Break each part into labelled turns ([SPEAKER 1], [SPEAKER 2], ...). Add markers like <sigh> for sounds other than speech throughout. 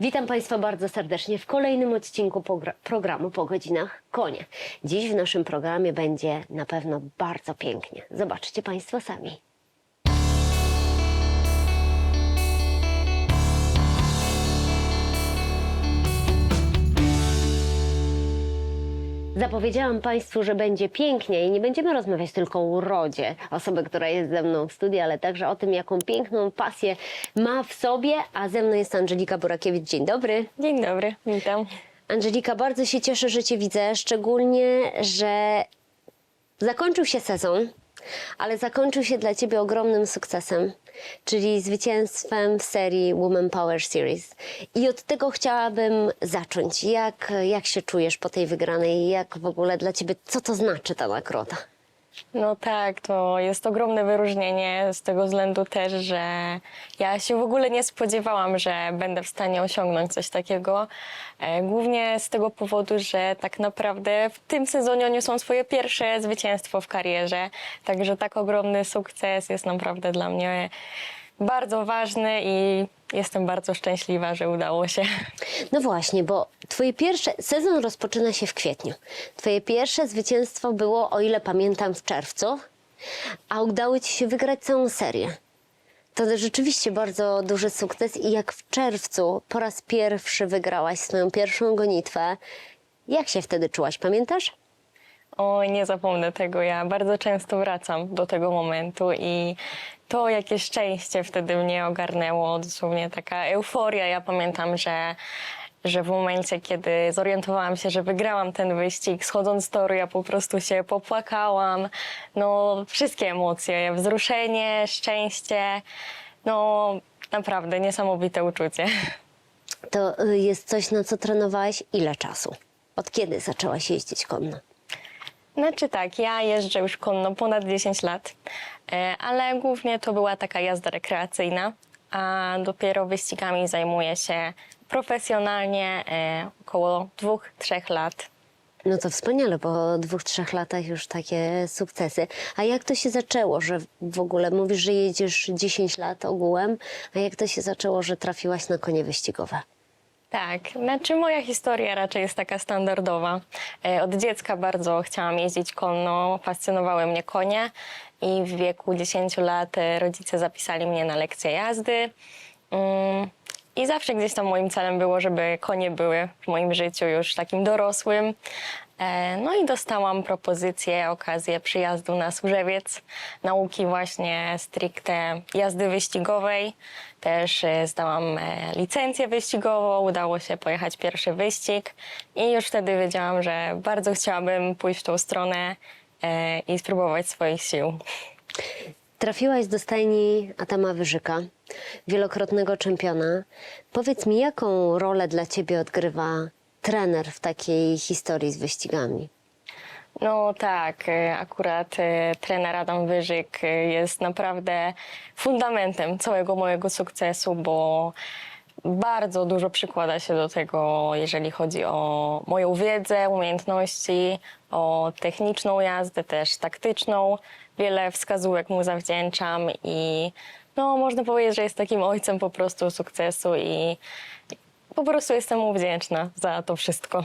[SPEAKER 1] Witam Państwa bardzo serdecznie w kolejnym odcinku programu Po godzinach konie. Dziś w naszym programie będzie na pewno bardzo pięknie. Zobaczcie Państwo sami. Zapowiedziałam Państwu, że będzie pięknie i nie będziemy rozmawiać tylko o urodzie osoby, która jest ze mną w studiu, ale także o tym, jaką piękną pasję ma w sobie. A ze mną jest Angelika Burakiewicz. Dzień dobry.
[SPEAKER 2] Dzień dobry, witam.
[SPEAKER 1] Angelika, bardzo się cieszę, że Cię widzę, szczególnie, że zakończył się sezon, ale zakończył się dla Ciebie ogromnym sukcesem, czyli zwycięstwem w serii Woman Power Series. I od tego chciałabym zacząć. Jak, jak się czujesz po tej wygranej? Jak w ogóle dla Ciebie, co to znaczy ta nagroda?
[SPEAKER 2] No tak, to jest ogromne wyróżnienie z tego względu też, że ja się w ogóle nie spodziewałam, że będę w stanie osiągnąć coś takiego. E, Głównie z tego powodu, że tak naprawdę w tym sezonie odniosłam swoje pierwsze zwycięstwo w karierze. Także tak ogromny sukces jest naprawdę dla mnie bardzo ważny i jestem bardzo szczęśliwa, że udało się. <laughs>
[SPEAKER 1] No właśnie, bo twoje pierwsze, sezon rozpoczyna się w kwietniu. Twoje pierwsze zwycięstwo było, o ile pamiętam, w czerwcu, a udało ci się wygrać całą serię. To rzeczywiście bardzo duży sukces i jak w czerwcu po raz pierwszy wygrałaś swoją pierwszą gonitwę, jak się wtedy czułaś, pamiętasz?
[SPEAKER 2] Oj, nie zapomnę tego. Ja bardzo często wracam do tego momentu i to jakie szczęście wtedy mnie ogarnęło, dosłownie taka euforia. Ja pamiętam, że, że w momencie, kiedy zorientowałam się, że wygrałam ten wyścig, schodząc toru, ja po prostu się popłakałam. No, wszystkie emocje, wzruszenie, szczęście. No, naprawdę niesamowite uczucie.
[SPEAKER 1] To y, jest coś, na co trenowałaś ile czasu? Od kiedy zaczęłaś jeździć konno?
[SPEAKER 2] Znaczy tak, ja jeżdżę już konno ponad 10 lat, e, ale głównie to była taka jazda rekreacyjna, a dopiero wyścigami zajmuję się profesjonalnie e, około dwóch, trzech lat.
[SPEAKER 1] No to wspaniale, po dwóch, trzech latach już takie sukcesy. A jak to się zaczęło, że w ogóle mówisz, że jedziesz 10 lat ogółem, a jak to się zaczęło, że trafiłaś na konie wyścigowe?
[SPEAKER 2] Tak, znaczy moja historia raczej jest taka standardowa. E, Od dziecka bardzo chciałam jeździć konno, fascynowały mnie konie i w wieku 10 lat e, rodzice zapisali mnie na lekcję jazdy. Mm, I zawsze gdzieś tam moim celem było, żeby konie były w moim życiu już takim dorosłym. E, No i dostałam propozycję, okazję przyjazdu na Służewiec, nauki właśnie stricte jazdy wyścigowej. Też e, zdałam e, licencję wyścigową, udało się pojechać pierwszy wyścig i już wtedy wiedziałam, że bardzo chciałabym pójść w tą stronę i spróbować swoich sił.
[SPEAKER 1] Trafiłaś do stajni Atama Wyżyka, wielokrotnego czempiona. Powiedz mi, jaką rolę dla ciebie odgrywa trener w takiej historii z wyścigami?
[SPEAKER 2] No tak, e, akurat e, trener Adam Wyżyk e, jest naprawdę fundamentem całego mojego sukcesu, bo bardzo dużo przykłada się do tego, jeżeli chodzi o moją wiedzę, umiejętności, o techniczną jazdę, też taktyczną. Wiele wskazówek mu zawdzięczam i no, można powiedzieć, że jest takim ojcem po prostu sukcesu i po prostu jestem mu wdzięczna za to wszystko.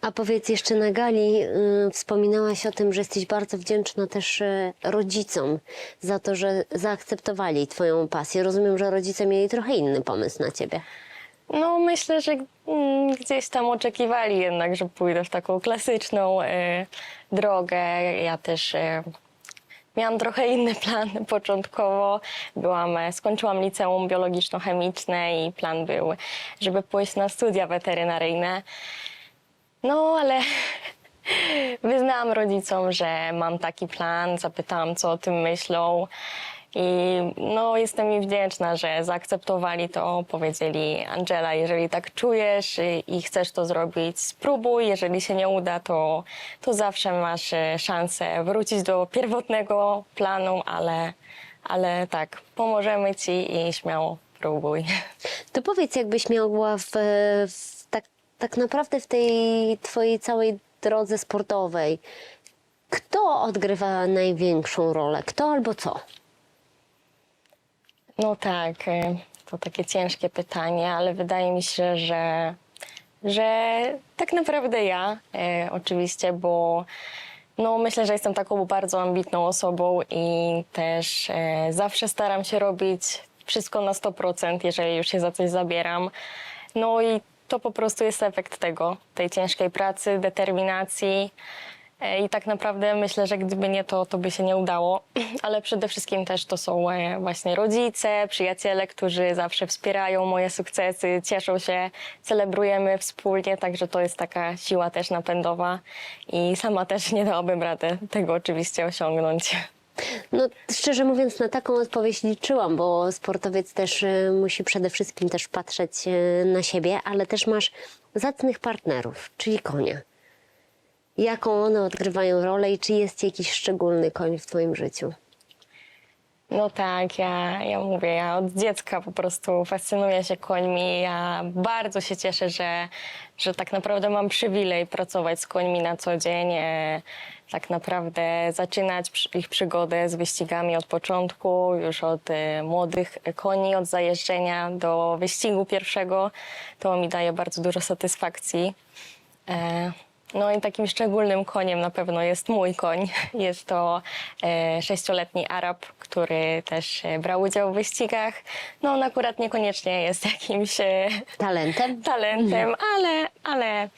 [SPEAKER 1] A powiedz jeszcze na gali, y, wspominałaś o tym, że jesteś bardzo wdzięczna też y, rodzicom za to, że zaakceptowali twoją pasję. Rozumiem, że rodzice mieli trochę inny pomysł na ciebie.
[SPEAKER 2] No, myślę, że mm, gdzieś tam oczekiwali jednak, że pójdę w taką klasyczną e, drogę. Ja też e, miałam trochę inny <laughs> plan początkowo. Byłam, e, skończyłam liceum biologiczno-chemiczne i plan był, żeby pójść na studia weterynaryjne. No, ale <laughs> wyznałam rodzicom, że mam taki plan, zapytałam, co o tym myślą. I no, jestem im wdzięczna, że zaakceptowali to. Powiedzieli, Angela, jeżeli tak czujesz i chcesz to zrobić, spróbuj. Jeżeli się nie uda, to, to zawsze masz y, szansę wrócić do pierwotnego planu, ale, ale tak, pomożemy ci i śmiało próbuj. <laughs>
[SPEAKER 1] To powiedz, jakbyś miała w, w tak, tak naprawdę w tej twojej całej drodze sportowej, kto odgrywa największą rolę? Kto albo co?
[SPEAKER 2] No tak, y, to takie ciężkie pytanie, ale wydaje mi się, że, że tak naprawdę ja e, oczywiście, bo no, myślę, że jestem taką bardzo ambitną osobą i też e, zawsze staram się robić wszystko na 100%, jeżeli już się za coś zabieram. No i to po prostu jest efekt tego, tej ciężkiej pracy, determinacji. E, I tak naprawdę myślę, że gdyby nie to, to by się nie udało. <clears throat> Ale przede wszystkim też to są właśnie rodzice, przyjaciele, którzy zawsze wspierają moje sukcesy, cieszą się, celebrujemy wspólnie, także to jest taka siła też napędowa. I sama też nie dałabym rady tego oczywiście osiągnąć.
[SPEAKER 1] No, szczerze mówiąc, na taką odpowiedź liczyłam, bo sportowiec też y, musi przede wszystkim też patrzeć y, na siebie, ale też masz zacnych partnerów, czyli konia. Jaką one odgrywają rolę i czy jest jakiś szczególny koń w Twoim życiu?
[SPEAKER 2] No tak, ja, ja mówię, ja od dziecka po prostu fascynuję się końmi. Ja bardzo się cieszę, że, że tak naprawdę mam przywilej pracować z końmi na co dzień. e, Tak naprawdę zaczynać ich przygodę z wyścigami od początku, już od e, młodych koni, od zajeżdżenia do wyścigu pierwszego. To mi daje bardzo dużo satysfakcji. E, No i takim szczególnym koniem na pewno jest mój koń. <laughs> Jest to e, sześcioletni Arab, który też e, brał udział w wyścigach. No on akurat niekoniecznie jest <laughs> jakimś e,
[SPEAKER 1] Talentem?
[SPEAKER 2] talentem, ale, ale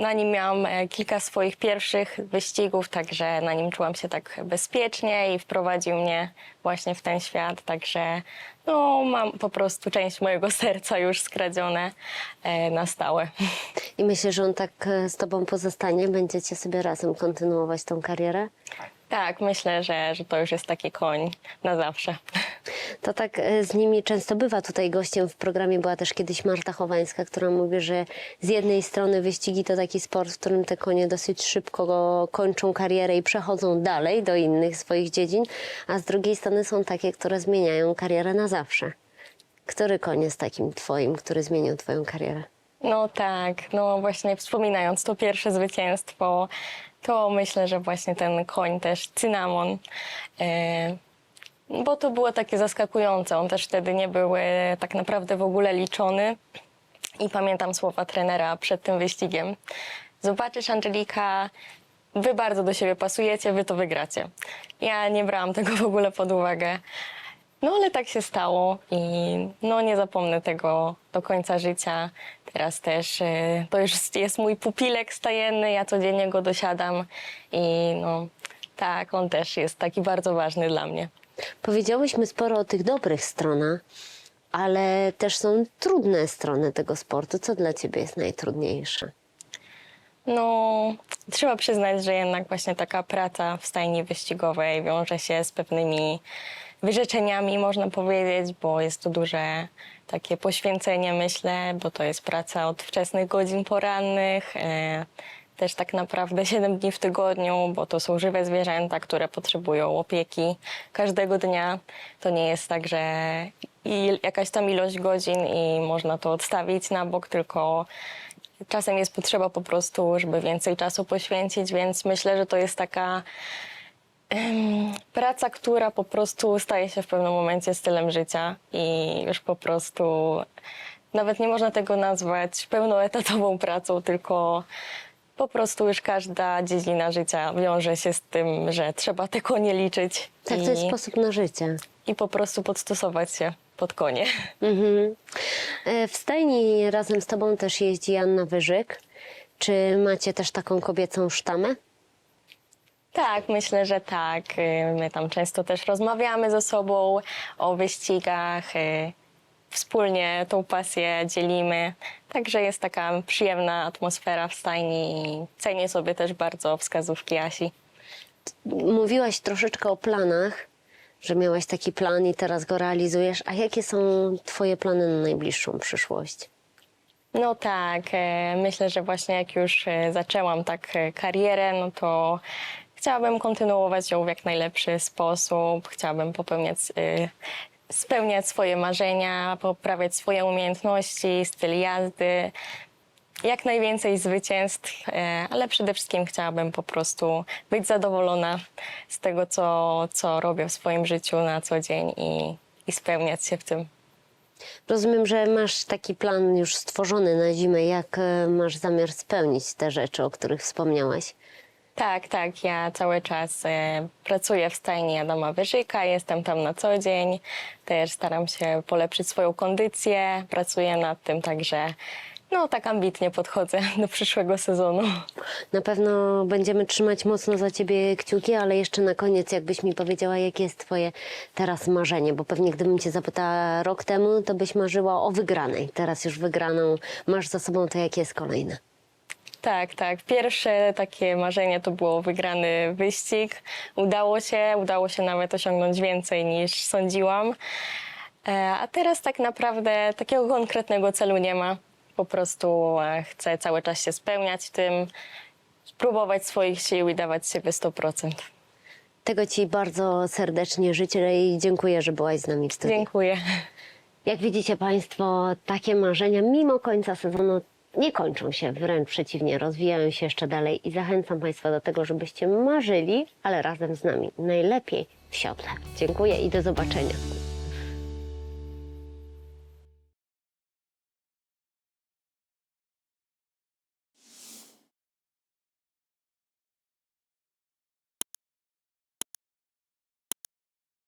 [SPEAKER 2] na nim miałam e, kilka swoich pierwszych wyścigów, także na nim czułam się tak bezpiecznie i wprowadził mnie właśnie w ten świat, także no, mam po prostu część mojego <laughs> serca już skradzione e, na stałe. <laughs>
[SPEAKER 1] I myślę, że on tak e, z Tobą pozostanie, będziecie sobie razem kontynuować tą karierę?
[SPEAKER 2] Tak, myślę, że, że to już jest taki koń na zawsze.
[SPEAKER 1] To tak e, z nimi często bywa. Tutaj gościem w programie była też kiedyś Marta Chowańska, która mówi, że z jednej strony wyścigi to taki sport, w którym te konie dosyć szybko kończą karierę i przechodzą dalej do innych swoich dziedzin, a z drugiej strony są takie, które zmieniają karierę na zawsze. Który koń jest takim twoim, który zmienił twoją karierę?
[SPEAKER 2] No tak, no właśnie wspominając to pierwsze zwycięstwo, to myślę, że właśnie ten koń też, cynamon, e, bo to było takie zaskakujące. On też wtedy nie był e, tak naprawdę w ogóle liczony. I pamiętam słowa trenera przed tym wyścigiem. Zobaczysz, Angelika, wy bardzo do siebie pasujecie, wy to wygracie. Ja nie brałam <laughs> tego w ogóle pod uwagę. No ale tak się stało i no nie zapomnę tego do końca życia. Teraz też y, to już jest mój pupilek stajenny, ja codziennie go dosiadam i no tak, on też jest taki bardzo ważny dla mnie.
[SPEAKER 1] Powiedziałyśmy sporo o tych dobrych stronach, ale też są trudne strony tego sportu. Co dla ciebie jest najtrudniejsze?
[SPEAKER 2] No, trzeba przyznać, że jednak właśnie taka praca w stajni wyścigowej wiąże się z pewnymi wyrzeczeniami, można powiedzieć, bo jest to duże takie poświęcenie, myślę, bo to jest praca od wczesnych godzin porannych, e, też tak naprawdę 7 dni w tygodniu, bo to są żywe zwierzęta, które potrzebują opieki każdego dnia. To nie jest tak, że jakaś tam ilość godzin i można to odstawić na bok, tylko czasem jest potrzeba po prostu, żeby więcej czasu poświęcić, więc myślę, że to jest taka praca, która po prostu staje się w pewnym momencie stylem życia i już po prostu nawet nie można tego nazwać pełnoetatową pracą, tylko po prostu już każda dziedzina życia wiąże się z tym, że trzeba te konie liczyć
[SPEAKER 1] Tak,
[SPEAKER 2] i,
[SPEAKER 1] to jest sposób na życie.
[SPEAKER 2] i po prostu podstosować się pod konie. <laughs>
[SPEAKER 1] Mhm. E, W stajni razem z tobą też jeździ Anna Wyżyk. Czy macie też taką kobiecą sztamę?
[SPEAKER 2] Tak, myślę, że tak. Y, My tam często też rozmawiamy ze sobą o wyścigach. y, Wspólnie tą pasję dzielimy. Także jest taka przyjemna atmosfera w stajni i cenię sobie też bardzo wskazówki Asi.
[SPEAKER 1] Mówiłaś troszeczkę o planach, że miałaś taki plan i teraz go realizujesz. A jakie są twoje plany na najbliższą przyszłość?
[SPEAKER 2] No tak, e, myślę, że właśnie jak już e, zaczęłam tak e, karierę, no to chciałabym kontynuować ją w jak najlepszy sposób. Chciałabym popełniać, e, spełniać swoje marzenia, poprawiać swoje umiejętności, styl jazdy, jak najwięcej zwycięstw, e, ale przede wszystkim chciałabym po prostu być zadowolona z tego, co, co robię w swoim życiu na co dzień i, i spełniać się w tym.
[SPEAKER 1] Rozumiem, że masz taki plan już stworzony na zimę. Jak e, masz zamiar spełnić te rzeczy, o których wspomniałaś?
[SPEAKER 2] Tak, tak. Ja cały czas e, pracuję w stajni Adama Wyżyka, jestem tam na co dzień. Też staram się polepszyć swoją kondycję, pracuję nad tym, także no tak ambitnie podchodzę <laughs> do przyszłego sezonu.
[SPEAKER 1] Na pewno będziemy trzymać mocno za ciebie kciuki, ale jeszcze na koniec, jakbyś mi powiedziała, jakie jest twoje teraz marzenie, bo pewnie gdybym cię zapytała rok temu, to byś marzyła o wygranej. Teraz już wygraną masz za sobą, to jakie jest kolejne?
[SPEAKER 2] Tak, tak. Pierwsze takie marzenie to było wygrany wyścig. Udało się, udało się nawet osiągnąć więcej niż sądziłam. E, A teraz tak naprawdę takiego konkretnego celu nie ma. Po prostu e, chcę cały czas się spełniać w tym, spróbować swoich sił i dawać siebie 100%.
[SPEAKER 1] Tego ci bardzo serdecznie życzę i dziękuję, że byłaś z nami w studiu.
[SPEAKER 2] Dziękuję.
[SPEAKER 1] Jak widzicie Państwo, takie marzenia mimo końca sezonu nie kończą się, wręcz przeciwnie, rozwijają się jeszcze dalej i zachęcam Państwa do tego, żebyście marzyli, ale razem z nami, najlepiej w siodle. Dziękuję i do zobaczenia.